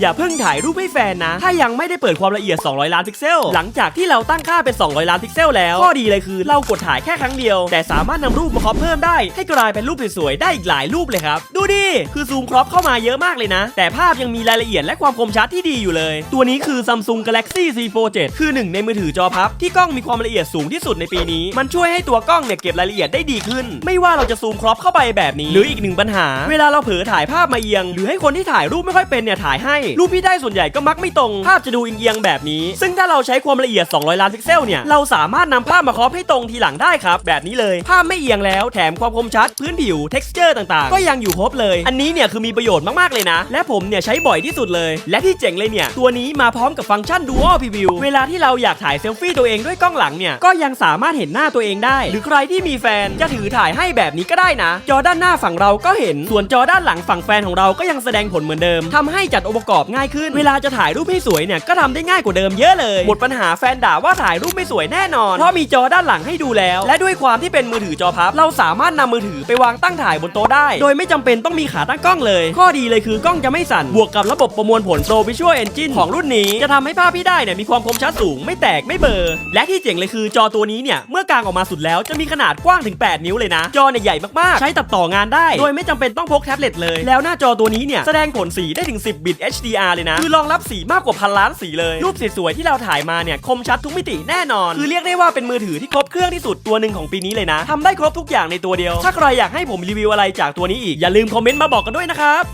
อย่าเพิ่งถ่ายรูปให้แฟนนะ ถ้ายังไม่ได้เปิดความละเอียด 200 ล้านพิกเซล หลังจากที่เราตั้งค่าเป็น 200 ล้านพิกเซลแล้ว ข้อดีเลยคือเรากดถ่ายแค่ครั้งเดียว แต่สามารถนำรูปมาครอปเพิ่มได้ ให้กลายเป็นรูปสวยๆ ได้อีกหลายรูปเลยครับ ดูดิ คือซูมครอปเข้ามาเยอะมากเลยนะ แต่ภาพยังมีรายละเอียดและความคมชัดที่ดีอยู่เลย ตัวนี้คือ Samsung Galaxy Z Fold 7คือหนึ่งในมือถือจอพับ ที่กล้องมีความละเอียดสูงที่สุดในปีนี้ มันช่วยให้ตัวกล้องเนี่ยเก็บรายละเอียดได้ดีขึ้น ไม่ว่าเราจะซูมครอปเข้าไปแบบนี้ หรืออีกหนึ่งปัญหา เวลาเราเผลอถ่ายภาพมาเอียง หรือให้คนที่ถ่ายรูปไม่ค่อยเป็นเนี่ยถ่ายให้รูปที่ได้ส่วนใหญ่ก็มักไม่ตรง ภาพจะดูเอียงๆแบบนี้ ซึ่งถ้าเราใช้ความละเอียด 200 ล้านพิกเซลเนี่ย เราสามารถนำภาพมาครอปให้ตรงทีหลังได้ครับ แบบนี้เลย ภาพไม่เอียงแล้ว แถมความคมชัด พื้นผิว texture ต่างๆ ก็ยังอยู่ครบเลย อันนี้เนี่ยคือมีประโยชน์มากๆเลยนะ และผมเนี่ยใช้บ่อยที่สุดเลย และที่เจ๋งเลยเนี่ย ตัวนี้มาพร้อมกับฟังก์ชัน Dual Preview เวลาที่เราอยากถ่ายเซลฟี่ตัวเองด้วยกล้องหลังเนี่ย ก็ยังสามารถเห็นหน้าตัวเองได้ หรือใครที่มีแฟนจะถือถ่ายให้แบบนี้ก็ได้นะ จอด้านหน้าฝั่งเราก็เห็น ส่วนจอด้านหลังฝั่งแฟนของเราก็ยังแสดงผลเหมือนเดิมทำให้จัดองค์ประกอบง่ายขึ้น เวลาจะถ่ายรูปให้สวยเนี่ยก็ทำได้ง่ายกว่าเดิมเยอะเลย หมดปัญหาแฟนด่าว่าถ่ายรูปไม่สวยแน่นอน เพราะมีจอด้านหลังให้ดูแล้ว และด้วยความที่เป็นมือถือจอพับ เราสามารถนำมือถือไปวางตั้งถ่ายบนโต๊ะได้ โดยไม่จำเป็นต้องมีขาตั้งกล้องเลย ข้อดีเลยคือกล้องจะไม่สั่น บวกกับระบบประมวลผล Pro Visual Engine ของรุ่นนี้ จะทำให้ภาพที่ได้เนี่ยมีความคมชัดสูง ไม่แตกไม่เบลอและที่เจ๋งเลยคือจอตัวนี้เนี่ยเมื่อกางออกมาสุดแล้วจะมีขนาดกว้างถึง 8 นิ้วเลยนะ จอเนี่ยใหญ่มากๆ ใช้ตัดต่องานได้ โดยไม่จำเป็นต้องพกแท็บเล็ตเลย แล้วหน้าจอตัวนี้เนี่ยแสดงผลสีได้ถึง 10 บิต HDR เลยนะ คือรองรับสีมากกว่าพันล้านสีเลย รูปสวยๆที่เราถ่ายมาเนี่ยคมชัดทุกมิติแน่นอน คือเรียกได้ว่าเป็นมือถือที่ครบเครื่องที่สุดตัวหนึ่งของปีนี้เลยนะทำได้ครบทุกอย่างในตัวเดียว ถ้าใครอยากให้ผมรีวิวอะไรจากตัวนี้อีกอย่าลืมคอมเมนต์มาบอกกันด้วยนะครับ